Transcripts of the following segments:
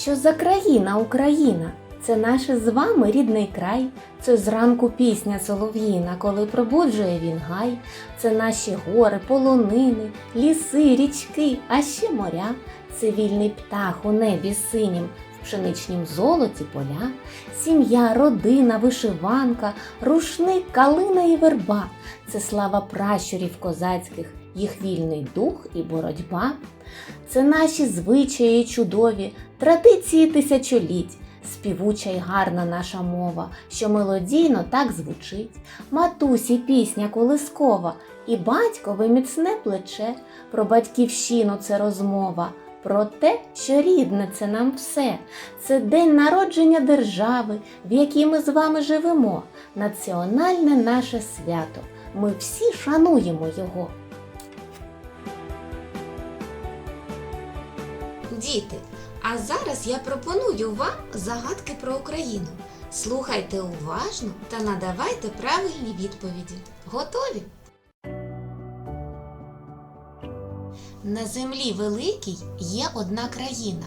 Що за країна Україна? Це наш з вами рідний край. Це зранку пісня солов'їна, коли пробуджує він гай. Це наші гори, полонини, ліси, річки, а ще моря. Це вільний птах у небі синім, в пшеничнім золоті поля. Сім'я, родина, вишиванка, рушник, калина і верба. Це слава пращурів козацьких, їх вільний дух і боротьба. Це наші звичаї чудові, традиції тисячоліть, співуча й гарна наша мова, що мелодійно так звучить. Матусі пісня колискова, і батькове міцне плече. Про батьківщину це розмова, про те, що рідне це нам все. Це день народження держави, в якій ми з вами живемо, національне наше свято. Ми всі шануємо його. Діти, а зараз я пропоную вам загадки про Україну. Слухайте уважно та надавайте правильні відповіді. Готові? На землі великій є одна країна,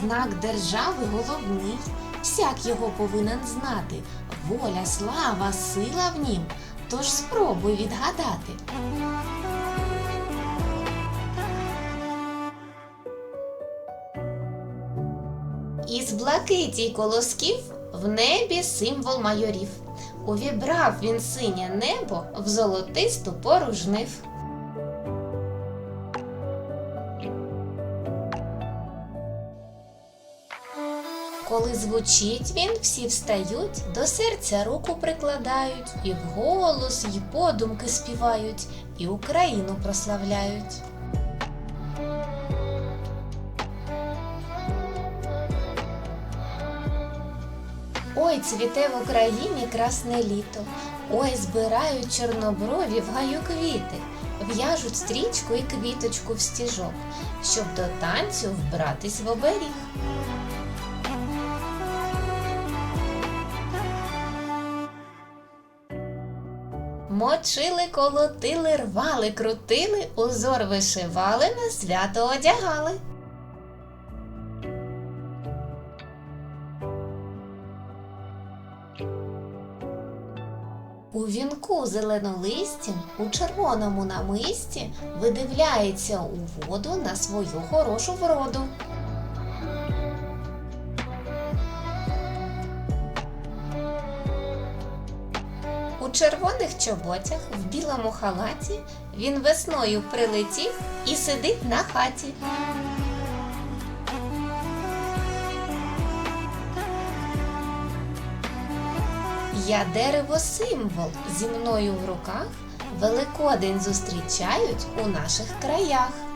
Знак держави головний, всяк його повинен знати. Воля, слава, сила в нім. Тож спробуй відгадати. Із блакиті колосків в небі символ майорів. Увібрав він синє небо в золотисту пору Коли звучить він, всі встають, до серця руку прикладають, і вголос, і подумки співають, і Україну прославляють. Ой, цвіте в Україні красне літо, ой, збирають чорноброві в гаю квіти, в'яжуть стрічку і квіточку в стіжок, щоб до танцю вбратись в оберіг. Мочили, колотили, рвали, крутили, узор вишивали, на свято одягали. У вінку зеленолистім, у червоному намисті видивляється у воду на свою хорошу вроду. У червоних чоботях, в білому халаті, він весною прилетів і сидить на хаті. Я дерево символ зі мною в руках. Великодень зустрічають у наших краях.